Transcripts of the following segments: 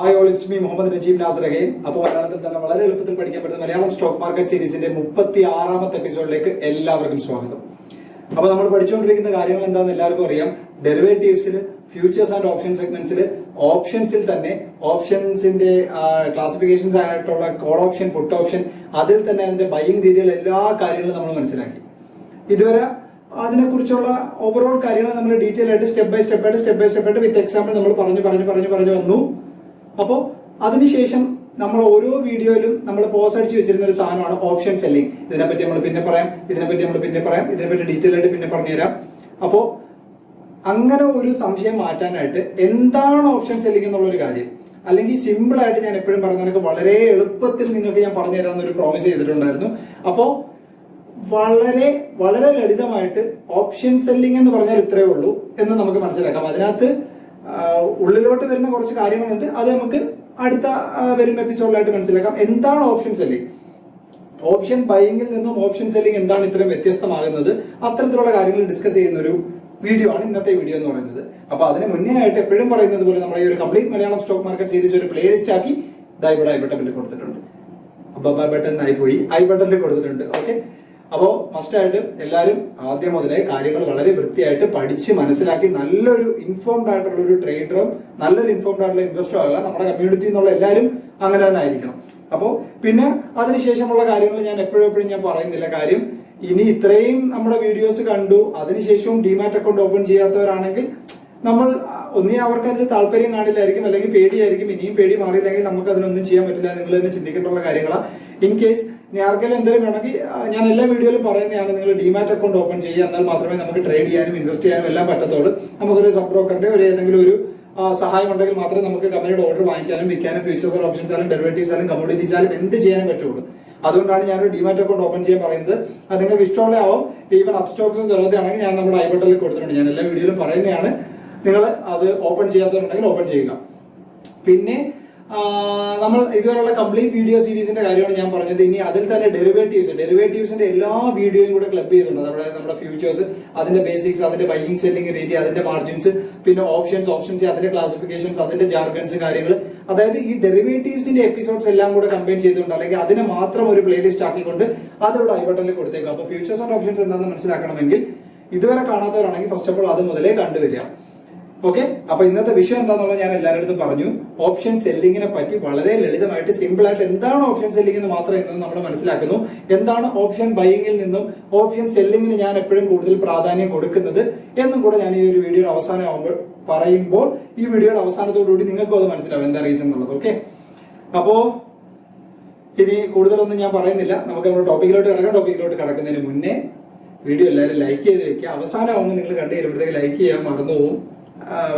Hi all it's me Muhammad Najeeb Nasar again അപ്പോൾ മലയാളത്തിൽ തന്നെ വളരെ എളുപ്പത്തിൽ പഠിക്കാൻ പറ്റുന്ന മലയാളം സ്റ്റോക്ക് മാർക്കറ്റ് സീരീസിന്റെ മുപ്പത്തി ആറാമത്തെ എപ്പിസോഡിലേക്ക് എല്ലാവർക്കും സ്വാഗതം. അപ്പോൾ നമ്മൾ പഠിച്ചുകൊണ്ടിരിക്കുന്ന കാര്യങ്ങൾ എന്താണെന്ന് എല്ലാവർക്കും അറിയാം. ഡെറിവേറ്റീവ്സിൽ ഫ്യൂച്ചേഴ്സ് ആൻഡ് ഓപ്ഷൻ സെഗ്മെന്റ്സിൽ ഓപ്ഷൻസിൽ തന്നെ ഓപ്ഷൻസിന്റെ ക്ലാസിഫിക്കേഷൻസ് ആയിട്ടുള്ള കോൾ ഓപ്ഷൻ പുട്ട് ഓപ്ഷൻ അതിൽ തന്നെ അതിന്റെ ബൈയിങ് രീതികൾ എല്ലാ കാര്യങ്ങളും നമ്മൾ മനസ്സിലാക്കി. ഇതുവരെ അതിനെക്കുറിച്ചുള്ള ഓവറോൾ കാര്യങ്ങൾ നമ്മൾ ഡീറ്റെയിൽ ആയിട്ട് സ്റ്റെപ്പ് ബൈ സ്റ്റെപ്പ് ആയിട്ട് സ്റ്റെപ്പ് ബൈ സ്റ്റെപ്പ് ആയിട്ട് വിത്ത് എക്സാമ്പിൾ നമ്മൾ പറഞ്ഞു പറഞ്ഞു പറഞ്ഞു പറഞ്ഞു വന്നു. അപ്പോൾ അതിനുശേഷം നമ്മൾ ഓരോ വീഡിയോയിലും നമ്മൾ പോസ് അടിച്ച് വെച്ചിരുന്ന ഒരു സാധനമാണ് ഓപ്ഷൻ സെല്ലിംഗ് ഇതിനെപ്പറ്റി നമ്മൾ പിന്നെ പറയാം ഇതിനെപ്പറ്റി നമ്മൾ പിന്നെ പറയാം ഇതിനെപ്പറ്റി ഡീറ്റെയിൽ ആയിട്ട് പിന്നെ പറഞ്ഞുതരാം അപ്പോൾ അങ്ങനെ ഒരു സംശയം മാറ്റാനായിട്ട് എന്താണ് ഓപ്ഷൻ സെല്ലിംഗ് എന്നുള്ളൊരു കാര്യം. അല്ലെങ്കിൽ സിമ്പിൾ ആയിട്ട് ഞാൻ എപ്പോഴും പറഞ്ഞ നിനക്ക് വളരെ എളുപ്പത്തിൽ നിങ്ങൾക്ക് ഞാൻ പറഞ്ഞു തരാമെന്ന് ഒരു പ്രോമിസ് ചെയ്തിട്ടുണ്ടായിരുന്നു. അപ്പോൾ വളരെ വളരെ ലളിതമായിട്ട് ഓപ്ഷൻ സെല്ലിംഗ് എന്ന് പറഞ്ഞാൽ ഇത്രയേ ഉള്ളൂ എന്ന് നമുക്ക് മനസ്സിലാക്കാം. അതിനകത്ത് ഉള്ളിലോട്ട് വരുന്ന കുറച്ച് കാര്യങ്ങളുണ്ട്. അത് നമുക്ക് അടുത്ത വരും എപ്പിസോഡിലായിട്ട് മനസ്സിലാക്കാം. എന്താണ് ഓപ്ഷൻ സെല്ലിംഗ് ഓപ്ഷൻ ബൈയിങ്ങിൽ നിന്നും ഓപ്ഷൻ സെല്ലിംഗ് എന്താണ് ഇത്രയും വ്യത്യസ്തമാകുന്നത്? അത്തരത്തിലുള്ള കാര്യങ്ങൾ ഡിസ്കസ് ചെയ്യുന്ന ഒരു വീഡിയോ ആണ് ഇന്നത്തെ വീഡിയോ എന്ന് പറയുന്നത്. അപ്പൊ അതിന് മുന്നേ ആയിട്ട് എപ്പോഴും പറയുന്നത് പോലെ നമ്മുടെ ഈ ഒരു complete Malayalam stock market series ഒരു പ്ലേലിസ്റ്റ് ആക്കി ദാ ഇവിടെ ഐ ബട്ടണിൽ കൊടുത്തിട്ടുണ്ട് അബ്ബാ ബട്ടൺ ആയി പോയി. ഐ ബട്ടണിൽ കൊടുത്തിട്ടുണ്ട്. ഓക്കെ അപ്പോ മസ്റ്റായിട്ടും എല്ലാവരും ആദ്യം മുതലേ കാര്യങ്ങൾ വളരെ വൃത്തിയായിട്ട് പഠിച്ച് മനസ്സിലാക്കി നല്ലൊരു ഇൻഫോംഡ് ആയിട്ടുള്ള ഒരു ട്രേഡറും നല്ലൊരു ഇൻഫോംഡ് ആയിട്ടുള്ള ഇൻവെസ്റ്ററും ആകുക നമ്മുടെ കമ്മ്യൂണിറ്റി എന്നുള്ള എല്ലാവരും അങ്ങനെ തന്നെ ആയിരിക്കണം. അപ്പോൾ പിന്നെ അതിനുശേഷമുള്ള കാര്യങ്ങൾ ഞാൻ എപ്പോഴും എപ്പോഴും ഞാൻ പറയുന്നില്ല. കാര്യം ഇനി ഇത്രയും നമ്മുടെ വീഡിയോസ് കണ്ടു അതിനുശേഷവും ഡിമാറ്റ് അക്കൗണ്ട് ഓപ്പൺ ചെയ്യാത്തവരാണെങ്കിൽ നമ്മൾ ഒന്നേ അവർക്ക് അതിൽ താല്പര്യം കാണില്ലായിരിക്കും അല്ലെങ്കിൽ പേടിയായിരിക്കും ഇനിയും പേടി മാറിയില്ലെങ്കിൽ നമുക്ക് അതിനൊന്നും ചെയ്യാൻ പറ്റില്ല നിങ്ങൾ തന്നെ ചിന്തിക്കേണ്ടുള്ള കാര്യങ്ങളാണ് ഇൻ കേസ് ഞാർക്കെല്ലാം എന്തെങ്കിലും വേണമെങ്കിൽ ഞാൻ എല്ലാ വീഡിയോയിലും പറയുന്നതാണ് നിങ്ങൾ ഡിമാറ്റ് അക്കൗണ്ട് ഓപ്പൺ ചെയ്യുക എന്നാൽ മാത്രമേ നമുക്ക് ട്രേഡ് ചെയ്യാനും ഇൻവെസ്റ്റ് ചെയ്യാനും എല്ലാം പറ്റത്തുള്ളൂ. നമുക്കൊരു സബ് ബ്രോക്കറിന്റെ ഒരു ഏതെങ്കിലും ഒരു സഹായം ഉണ്ടെങ്കിൽ മാത്രമേ നമുക്ക് കമ്പനിയുടെ ഓർഡർ വാങ്ങിക്കാനും വിൽക്കാനും ഫ്യൂച്ചേഴ്സ് ഓപ്ഷൻസ് ആയാലും ഡെറിവേറ്റീവ്സ് ആയാലും കമ്മോഡിറ്റീസ് ആയാലും എന്ത് ചെയ്യാനും പറ്റുള്ളൂ. അതുകൊണ്ടാണ് ഞാനൊരു ഡിമാറ്റ് അക്കൗണ്ട് ഓപ്പൺ ചെയ്യാൻ പറയുന്നത്. അത് നിങ്ങൾക്ക് ഇഷ്ടമുള്ള ആവും ഈവൻ അപ്സ്റ്റോക്സും ചെറുതാണെങ്കിൽ ഞാൻ നമ്മുടെ ഐ ബട്ടണിൽ കൊടുത്തിട്ടുണ്ട്. ഞാൻ എല്ലാ വീഡിയോയിലും പറയുന്നതാണ്. നിങ്ങൾ അത് ഓപ്പൺ ചെയ്യാത്തവരുണ്ടെങ്കിൽ ഓപ്പൺ ചെയ്യുക. പിന്നെ നമ്മൾ ഇതുവരെയുള്ള കംപ്ലീറ്റ് വീഡിയോ സീരീസിന്റെ കാര്യമാണ് ഞാൻ പറഞ്ഞത്. ഇനി അതിൽ തന്നെ ഡെറിവേറ്റീവ്സ് ഡെറിവേറ്റീവ്സിന്റെ എല്ലാ വീഡിയോയും കൂടെ ക്ലബ് ചെയ്തിട്ടുണ്ട് നമ്മുടെ നമ്മുടെ ഫ്യൂച്ചേഴ്സ് അതിന്റെ ബേസിക്സ് അതിന്റെ ബൈങ് സെല്ലിംഗ് രീതി അതിന്റെ മാർജിൻസ് പിന്നെ ഓപ്ഷൻസ് ഓപ്ഷൻസ് അതിന്റെ ക്ലാസിഫിക്കേഷൻസ് അതിന്റെ ജാർഗൻസ് കാര്യങ്ങൾ അതായത് ഈ ഡെറിവേറ്റീവ്സിന്റെ എപ്പിസോഡ്സ് എല്ലാം കൂടെ കമ്പൈൻ ചെയ്തിട്ടുണ്ട് അല്ലെങ്കിൽ അതിനെ മാത്രം ഒരു പ്ലേലിസ്റ്റ് ആക്കിക്കൊണ്ട് അതിവിടെ ഐ ബട്ടണിൽ കൊടുത്തേക്കും അപ്പോൾ ഫ്യൂച്ചേഴ്സ് ആൻഡ് ഓപ്ഷൻസ് എന്താണെന്ന് മനസ്സിലാക്കണമെങ്കിൽ ഇതുവരെ കാണാത്തവരാണെങ്കിൽ ഫസ്റ്റ് ഓഫ് ഓൾ അത് മുതലേ കണ്ടുവരിക. ഓക്കെ അപ്പൊ ഇന്നത്തെ വിഷയം എന്താണെന്നുള്ളത് ഞാൻ എല്ലാവരുടെ പറഞ്ഞു. ഓപ്ഷൻ സെല്ലിങ്ങിനെ പറ്റി വളരെ ലളിതമായിട്ട് സിമ്പിൾ ആയിട്ട് എന്താണ് ഓപ്ഷൻ സെല്ലിംഗ് എന്ന് മാത്രം ഇന്ന് നമ്മൾ മനസ്സിലാക്കുന്നു. എന്താണ് ഓപ്ഷൻ ബൈയിങ്ങിൽ നിന്നും ഓപ്ഷൻ സെല്ലിങ്ങിന് ഞാൻ എപ്പോഴും കൂടുതൽ പ്രാധാന്യം കൊടുക്കുന്നത് എന്നും കൂടെ ഞാൻ ഈ ഒരു വീഡിയോയുടെ അവസാനം ആവുമ്പോൾ പറയുമ്പോൾ ഈ വീഡിയോയുടെ അവസാനത്തോടുകൂടി നിങ്ങൾക്കും അത് മനസ്സിലാവും എന്താ റീസൺ എന്നുള്ളത്. ഓക്കെ അപ്പോ ഇനി കൂടുതലൊന്നും ഞാൻ പറയുന്നില്ല. നമുക്ക് നമ്മുടെ ടോപ്പിക്കിലോട്ട് കിടക്കാം. ടോപ്പിക്കിലോട്ട് കിടക്കുന്നതിന് മുന്നേ വീഡിയോ എല്ലാവരും ലൈക്ക് ചെയ്ത് വെക്കുക. അവസാനമാകുമ്പോൾ നിങ്ങൾ കണ്ടു കഴിയുമ്പോഴത്തേക്ക് ലൈക്ക് ചെയ്യാൻ മറന്നു പോകും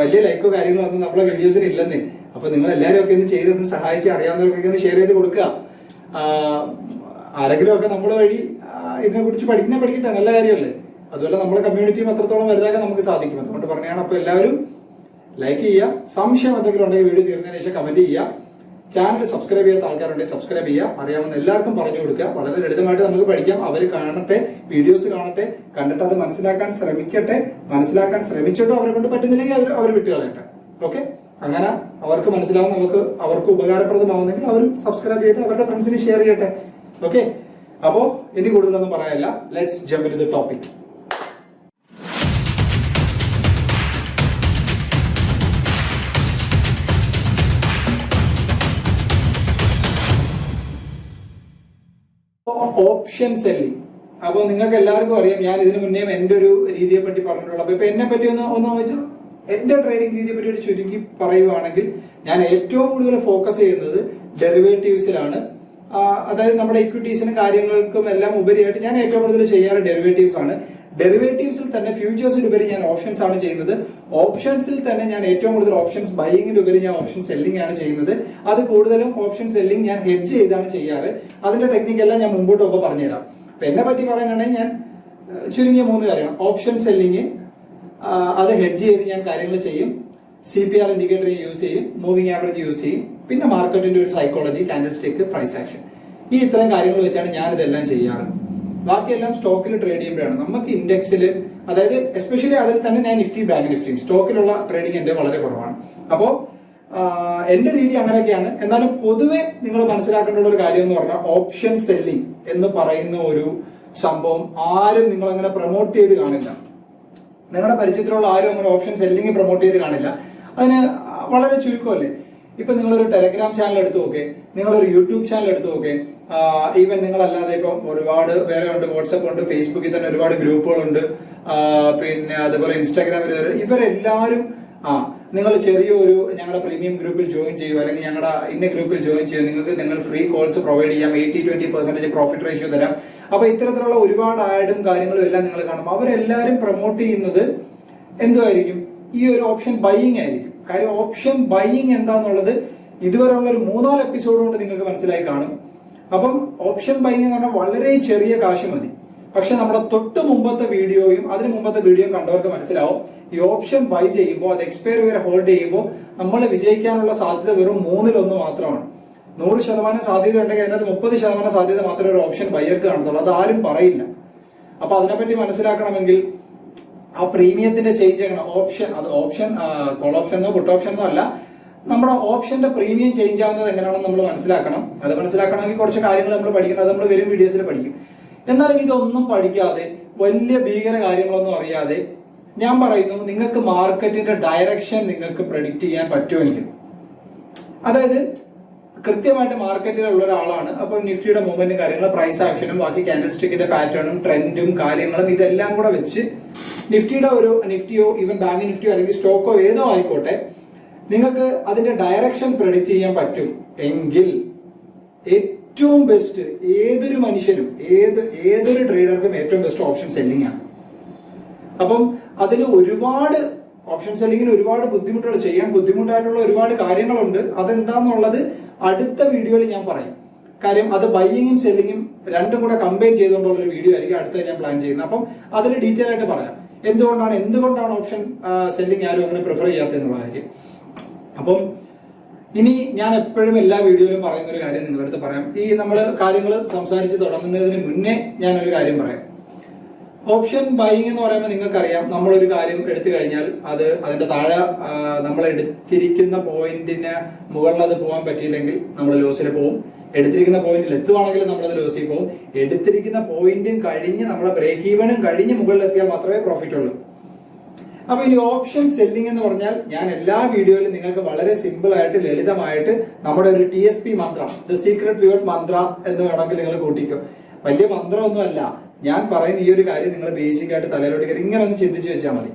വലിയ ലൈക്കോ കാര്യങ്ങളോ ഒന്നും നമ്മളെ വീഡിയോസിന് ഇല്ലെന്നേ. അപ്പൊ നിങ്ങൾ എല്ലാവരും ഒക്കെ ഒന്ന് ചെയ്തൊന്ന് സഹായിച്ച് അറിയാവുന്നവർക്കൊക്കെ ഒന്ന് ഷെയർ ചെയ്ത് കൊടുക്കുക. ആരെങ്കിലും ഒക്കെ നമ്മൾ വഴി ഇതിനെ കുറിച്ച് പഠിക്കുന്ന പഠിക്കട്ടെ നല്ല കാര്യമല്ലേ? അതുപോലെ നമ്മുടെ കമ്മ്യൂണിറ്റിയും അത്രത്തോളം വലുതാക്കാൻ നമുക്ക് സാധിക്കും. അതുകൊണ്ട് പറഞ്ഞാണ് അപ്പൊ എല്ലാവരും ലൈക്ക് ചെയ്യുക. സംശയം എന്തെങ്കിലും ഉണ്ടെങ്കിൽ വീഡിയോ തീർന്നതിന് ശേഷം കമന്റ് ചെയ്യുക. ചാനൽ സബ്സ്ക്രൈബ് ചെയ്യാത്ത ആൾക്കാരുണ്ടെങ്കിൽ സബ്സ്ക്രൈബ് ചെയ്യുക. അറിയാവുന്ന എല്ലാവർക്കും പറഞ്ഞു കൊടുക്കുക. വളരെ ലളിതമായിട്ട് നമുക്ക് പഠിക്കാം. അവർ കാണട്ടെ വീഡിയോസ് കാണട്ടെ കണ്ടിട്ട് അത് മനസ്സിലാക്കാൻ ശ്രമിക്കട്ടെ മനസ്സിലാക്കാൻ ശ്രമിച്ചിട്ടും അവരെ കൊണ്ട് പറ്റുന്നില്ലെങ്കിൽ അവർ അവർ വിട്ടുകളയട്ടെ ഓക്കെ അങ്ങനെ അവർക്ക് മനസ്സിലാവും നമുക്ക് അവർക്ക് ഉപകാരപ്രദമാവുന്നെങ്കിൽ അവരും സബ്സ്ക്രൈബ് ചെയ്ത് അവരുടെ ഫ്രണ്ട്സിന് ഷെയർ ചെയ്യട്ടെ. ഓക്കെ അപ്പോ ഇനി കൂടുതലൊന്നും പറയാനില്ല. Let's jump in the topic option selling അപ്പോൾ നിങ്ങൾക്ക് എല്ലാവർക്കും അറിയാം ഞാൻ ഇതിനു മുന്നേ എന്റെ ഒരു രീതിയെ പറ്റി പറഞ്ഞിട്ടുള്ളൂ. അപ്പോൾ എന്നെ പറ്റി ഒന്ന് ഒന്ന് എന്റെ ട്രേഡിംഗ് രീതിയെ പറ്റി ഒരു ചുരുക്കി പറയുവാണെങ്കിൽ ഞാൻ ഏറ്റവും കൂടുതൽ ഫോക്കസ് ചെയ്യുന്നത് ഡെറിവേറ്റീവ്സിലാണ് അതായത് നമ്മുടെ ഇക്വിറ്റീസിനും കാര്യങ്ങൾക്കും എല്ലാം ഉപരിയായിട്ട് ഞാൻ ഏറ്റവും കൂടുതൽ ചെയ്യാറ് ഡെറിവേറ്റീവ്സ് ആണ്. ഡെറിവേറ്റീവ്സിൽ തന്നെ ഫ്യൂച്ചേഴ്സിനുപരി ഞാൻ ഓപ്ഷൻസ് ആണ് ചെയ്യുന്നത്. ഓപ്ഷൻസിൽ തന്നെ ഞാൻ ഏറ്റവും കൂടുതൽ ഓപ്ഷൻസ് ബൈയിങ്ങിലുപരി ഞാൻ ഓപ്ഷൻ സെല്ലിംഗ് ആണ് ചെയ്യുന്നത്. അത് കൂടുതലും ഓപ്ഷൻ സെല്ലിംഗ് ഞാൻ ഹെഡ്ജ് ചെയ്താണ് ചെയ്യാറ്. അതിന്റെ ടെക്നിക്ക് എല്ലാം ഞാൻ മുമ്പോട്ട് ഒപ്പം പറഞ്ഞുതരാം. അപ്പൊ എന്നെ പറ്റി പറയാനാണെങ്കിൽ ഞാൻ ചുരുങ്ങിയ മൂന്ന് കാര്യങ്ങൾ. ഓപ്ഷൻ സെല്ലിംഗ് അത് ഹെഡ്ജ് ചെയ്ത് ഞാൻ കാര്യങ്ങൾ ചെയ്യും. C P R indicator use ചെയ്യും. മൂവിംഗ് ആവറേജ് യൂസ് ചെയ്യും. പിന്നെ മാർക്കറ്റിന്റെ ഒരു psychology candlestick price action ഈ ഇത്തരം കാര്യങ്ങൾ വെച്ചാണ് ഞാൻ ഇതെല്ലാം ചെയ്യാറ്. ബാക്കിയെല്ലാം സ്റ്റോക്കിൽ ട്രേഡ് ചെയ്യുമ്പോഴാണ്. നമുക്ക് ഇൻഡെക്സിൽ അതായത് എസ്പെഷ്യലി അതിൽ തന്നെ ഞാൻ നിഫ്റ്റി ബാങ്ക് നിഫ്റ്റിയും സ്റ്റോക്കിലുള്ള ട്രേഡിംഗ് എന്റെ വളരെ കുറവാണ്. അപ്പോൾ എന്റെ രീതി അങ്ങനെയൊക്കെയാണ്. എന്നാലും പൊതുവെ നിങ്ങൾ മനസ്സിലാക്കേണ്ട ഒരു കാര്യം എന്ന് പറഞ്ഞാൽ ഓപ്ഷൻ സെല്ലിംഗ് എന്ന് പറയുന്ന ഒരു സംഭവം ആരും നിങ്ങൾ അങ്ങനെ പ്രൊമോട്ട് ചെയ്ത് കാണില്ല. നിങ്ങളുടെ പരിചയത്തിലുള്ള ആരും അങ്ങനെ ഓപ്ഷൻ സെല്ലിംഗ് പ്രൊമോട്ട് ചെയ്ത് കാണില്ല. അതിന് വളരെ ചുരുക്കമല്ലേ? ഇപ്പൊ നിങ്ങളൊരു ടെലഗ്രാം ചാനൽ എടുത്തു നോക്കെ. നിങ്ങളൊരു യൂട്യൂബ് ചാനൽ എടുത്തു നോക്കെ. ഈവൻ നിങ്ങളല്ലാതെ ഇപ്പം ഒരുപാട് വേറെ ഉണ്ട് വാട്സപ്പ് ഉണ്ട് ഫേസ്ബുക്കിൽ തന്നെ ഒരുപാട് ഗ്രൂപ്പുകളുണ്ട്. പിന്നെ അതുപോലെ ഇൻസ്റ്റാഗ്രാമിൽ ഇവരെല്ലാവരും ആ നിങ്ങൾ ചെറിയൊരു ഞങ്ങളുടെ പ്രീമിയം ഗ്രൂപ്പിൽ ജോയിൻ ചെയ്യുക. അല്ലെങ്കിൽ ഞങ്ങളുടെ ഇന്ന ഗ്രൂപ്പിൽ ജോയിൻ ചെയ്യുക. നിങ്ങൾക്ക് നിങ്ങൾ ഫ്രീ കോൾസ് പ്രൊവൈഡ് ചെയ്യാം. Eighty twenty percentage profit ratio തരാം. അപ്പൊ ഇത്തരത്തിലുള്ള ഒരുപാട് ആഡും കാര്യങ്ങളും എല്ലാം നിങ്ങൾ കാണും. അവരെല്ലാവരും പ്രൊമോട്ട് ചെയ്യുന്നത് എന്തുമായിരിക്കും ഈ ഒരു ഓപ്ഷൻ ബൈയിങ് ആയിരിക്കും. കാര്യം ഓപ്ഷൻ ബൈയിങ് എന്താന്നുള്ളത് ഇതുവരെയുള്ള ഒരു മൂന്നാൽ എപ്പിസോഡ് കൊണ്ട് നിങ്ങൾക്ക് മനസ്സിലായി കാണും. അപ്പം ഓപ്ഷൻ ബൈയിങ് എന്ന് പറഞ്ഞാൽ വളരെ ചെറിയ കാശ് മതി. പക്ഷെ നമ്മുടെ തൊട്ട് മുമ്പത്തെ വീഡിയോയും അതിന് മുമ്പത്തെ വീഡിയോയും കണ്ടവർക്ക് മനസ്സിലാവും. ഈ ഓപ്ഷൻ ബൈ ചെയ്യുമ്പോൾ അത് എക്സ്പയർ വരെ ഹോൾഡ് ചെയ്യുമ്പോൾ നമ്മൾ വിജയിക്കാനുള്ള സാധ്യത വെറും മൂന്നിലൊന്ന് മാത്രമാണ്. നൂറ് ശതമാനം സാധ്യത ഉണ്ടെങ്കിൽ അതിനകത്ത് മുപ്പത് ശതമാനം സാധ്യത മാത്രമേ ഒരു ഓപ്ഷൻ ബൈയർക്ക് കാണത്തുള്ളൂ. അത് ആരും പറയില്ല. അപ്പൊ അതിനെപ്പറ്റി മനസ്സിലാക്കണമെങ്കിൽ ആ പ്രീമിയത്തിന്റെ ചേഞ്ച് ചെയ്യണം ഓപ്ഷൻ അത് ഓപ്ഷൻ കോൾ ഓപ്ഷനോ പുട്ട് ഓപ്ഷൻ എന്നോ അല്ല. നമ്മുടെ ഓപ്ഷന്റെ പ്രീമിയം ചേഞ്ച് ആവുന്നത് എങ്ങനെയാണെന്ന് നമ്മൾ മനസ്സിലാക്കണം. അത് മനസ്സിലാക്കണമെങ്കിൽ കുറച്ച് കാര്യങ്ങൾ നമ്മൾ പഠിക്കണം. അത് നമ്മൾ വരും വീഡിയോസിൽ പഠിക്കും. എന്നാലും ഇതൊന്നും പഠിക്കാതെ വലിയ ഭീകര കാര്യങ്ങളൊന്നും അറിയാതെ ഞാൻ പറയുന്നു നിങ്ങൾക്ക് മാർക്കറ്റിന്റെ ഡയറക്ഷൻ നിങ്ങൾക്ക് പ്രഡിക്റ്റ് ചെയ്യാൻ പറ്റുമെങ്കിൽ. അതായത് കൃത്യമായിട്ട് മാർക്കറ്റിലുള്ള ഒരാളാണ്. അപ്പോൾ നിഫ്റ്റിയുടെ മൂവ്മെന്റും കാര്യങ്ങളും പ്രൈസ് ആക്ഷനും ബാക്കി ക്യാൻഡിൽ സ്റ്റിക്കിന്റെ പാറ്റേണും ട്രെൻഡും കാര്യങ്ങളും ഇതെല്ലാം കൂടെ വെച്ച് നിഫ്റ്റിയുടെ ഒരു നിഫ്റ്റിയോ ഈവൻ ബാങ്ക് നിഫ്റ്റിയോ അല്ലെങ്കിൽ സ്റ്റോക്കോ ഏതോ ആയിക്കോട്ടെ നിങ്ങൾക്ക് അതിന്റെ ഡയറക്ഷൻ പ്രെഡിക്റ്റ് ചെയ്യാൻ പറ്റും. എങ്കിൽ ഏറ്റവും ബെസ്റ്റ് ഏതൊരു മനുഷ്യനും ഏത് ഏതൊരു ട്രേഡർക്കും ഏറ്റവും ബെസ്റ്റ് ഓപ്ഷൻ സെല്ലിംഗ് ആണ്. അപ്പം അതിൽ ഒരുപാട് ഓപ്ഷൻ അല്ലെങ്കിൽ ഒരുപാട് ബുദ്ധിമുട്ടുകൾ ചെയ്യാൻ ബുദ്ധിമുട്ടായിട്ടുള്ള ഒരുപാട് കാര്യങ്ങളുണ്ട്. അതെന്താന്നുള്ളത് അടുത്ത വീഡിയോയിൽ ഞാൻ പറയും. കാര്യം അത് ബൈയിങ്ങും സെല്ലിങ്ങും രണ്ടും കൂടെ കമ്പൈൻ ചെയ്തുകൊണ്ടുള്ള ഒരു വീഡിയോ ആയിരിക്കും അടുത്ത ഞാൻ പ്ലാൻ ചെയ്യുന്നത്. അപ്പം അതിൽ ഡീറ്റെയിൽ ആയിട്ട് പറയാം. എന്തുകൊണ്ടാണ് എന്തുകൊണ്ടാണ് ഓപ്ഷൻ സെല്ലിംഗ് ആരും അങ്ങനെ പ്രിഫർ ചെയ്യാത്തതെന്നുള്ള കാര്യം അപ്പം ഇനി ഞാൻ എപ്പോഴും എല്ലാ വീഡിയോയിലും പറയുന്ന ഒരു കാര്യം നിങ്ങളുടെ അടുത്ത് പറയാം. ഈ നമ്മൾ കാര്യങ്ങൾ സംസാരിച്ച് തുടങ്ങുന്നതിന് മുന്നേ ഞാൻ ഒരു കാര്യം പറയാം. ഓപ്ഷൻ ബൈയിങ് എന്ന് പറയുമ്പോൾ നിങ്ങൾക്കറിയാം. നമ്മളൊരു കാര്യം എടുത്തു കഴിഞ്ഞാൽ അത് അതിന്റെ താഴെ നമ്മൾ എടുത്തിരിക്കുന്ന പോയിന്റിന് മുകളിൽ അത് പോകാൻ പറ്റിയില്ലെങ്കിൽ നമ്മൾ ലോസിൽ പോകും എടുത്തിരിക്കുന്ന പോയിന്റിൽ എത്തുവാണെങ്കിൽ നമ്മളത് ലോസിൽ പോകും എടുത്തിരിക്കുന്ന പോയിന്റും കഴിഞ്ഞ് നമ്മുടെ ബ്രേക്ക് ഈവനും കഴിഞ്ഞ് മുകളിൽ എത്തിയാൽ മാത്രമേ പ്രോഫിറ്റ് ഉള്ളൂ. അപ്പൊ ഇനി ഓപ്ഷൻ സെല്ലിംഗ് എന്ന് പറഞ്ഞാൽ ഞാൻ എല്ലാ വീഡിയോയിലും നിങ്ങൾക്ക് വളരെ സിമ്പിൾ ആയിട്ട് ലളിതമായിട്ട് നമ്മുടെ ഒരു T S P Mantra the secret വ്യൂട്ട് മന്ത്ര എന്ന് വേണമെങ്കിൽ നിങ്ങൾ കൂട്ടിക്കോ. വലിയ മന്ത്രമൊന്നുമല്ല. ഞാൻ പറയുന്ന ഈ ഒരു കാര്യം നിങ്ങൾ ബേസിക് ആയിട്ട് തലയിലോട്ട് കയറി ഇങ്ങനെ ഒന്ന് ചിന്തിച്ചു വെച്ചാൽ മതി.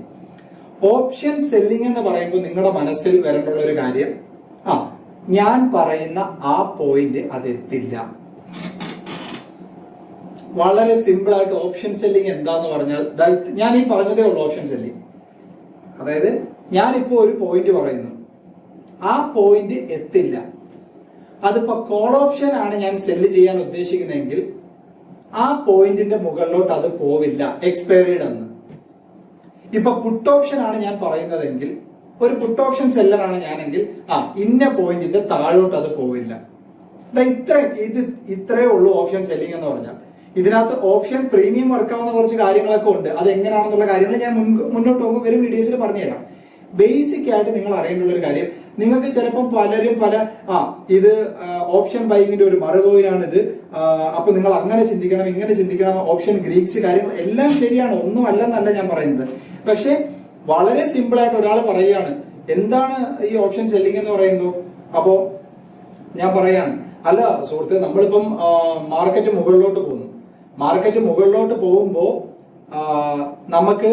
ഓപ്ഷൻ സെല്ലിംഗ് എന്ന് പറയുമ്പോൾ നിങ്ങളുടെ മനസ്സിൽ വരേണ്ടുള്ള ഒരു കാര്യം ആ ഞാൻ പറയുന്ന ആ പോയിന്റ് അത് എത്തില്ല. വളരെ സിമ്പിൾ ആയിട്ട് ഓപ്ഷൻ സെല്ലിംഗ് എന്താന്ന് പറഞ്ഞാൽ ഞാൻ ഈ പറഞ്ഞതേ ഉള്ളൂ ഓപ്ഷൻ സെല്ലിംഗ് അതായത് ഞാനിപ്പോ ഒരു പോയിന്റ് പറയുന്നു. ആ പോയിന്റ് എത്തില്ല. അതിപ്പോ കോൾ ഓപ്ഷൻ ആണ് ഞാൻ സെല്ല് ചെയ്യാൻ ഉദ്ദേശിക്കുന്നതെങ്കിൽ ആ പോയിന്റിന്റെ മുകളിലോട്ട് അത് പോവില്ല. എക്സ്പയറീഡ് എന്ന് ഇപ്പൊ പുട്ട് ഓപ്ഷൻ ആണ് ഞാൻ പറയുന്നതെങ്കിൽ ഒരു പുട്ട് ഓപ്ഷൻ സെല്ലർ ആണ് ഞാനെങ്കിൽ ആ ഇന്ന പോയിന്റിന്റെ താഴോട്ട് അത് പോവില്ല. ഇത്ര ഇത് ഇത്രേ ഉള്ളൂ ഓപ്ഷൻ സെല്ലിംഗ് എന്ന് പറഞ്ഞാൽ. ഇതിനകത്ത് ഓപ്ഷൻ പ്രീമിയം വർക്കാവുന്ന കുറച്ച് കാര്യങ്ങളൊക്കെ ഉണ്ട്. അത് എങ്ങനെയാണെന്നുള്ള കാര്യങ്ങൾ ഞാൻ മുന്നോട്ട് പോകുമ്പോൾ വരും വീഡിയോസിൽ പറഞ്ഞുതരാം. ബേസിക് ആയിട്ട് നിങ്ങൾ അറിയേണ്ട ഒരു കാര്യം നിങ്ങൾക്ക് ചിലപ്പം പലരും പല ആ ഇത് ഓപ്ഷൻ ബൈങ്ങിന്റെ ഒരു മറുകോയിലാണ് ഇത് അപ്പൊ നിങ്ങൾ അങ്ങനെ ചിന്തിക്കണം ഇങ്ങനെ ചിന്തിക്കണം ഓപ്ഷൻ ഗ്രീക്സ് കാര്യങ്ങൾ എല്ലാം ശരിയാണ് ഒന്നും അല്ലെന്നല്ല ഞാൻ പറയുന്നത്. പക്ഷെ വളരെ സിമ്പിൾ ആയിട്ട് ഒരാൾ പറയുകയാണ് എന്താണ് ഈ ഓപ്ഷൻ സെല്ലിംഗ് എന്ന് പറയുമ്പോൾ അപ്പോ ഞാൻ പറയാണ് അല്ല സുഹൃത്തെ നമ്മളിപ്പം മാർക്കറ്റ് മുകളിലോട്ട് പോകുന്നു. മാർക്കറ്റ് മുകളിലോട്ട് പോകുമ്പോൾ നമുക്ക്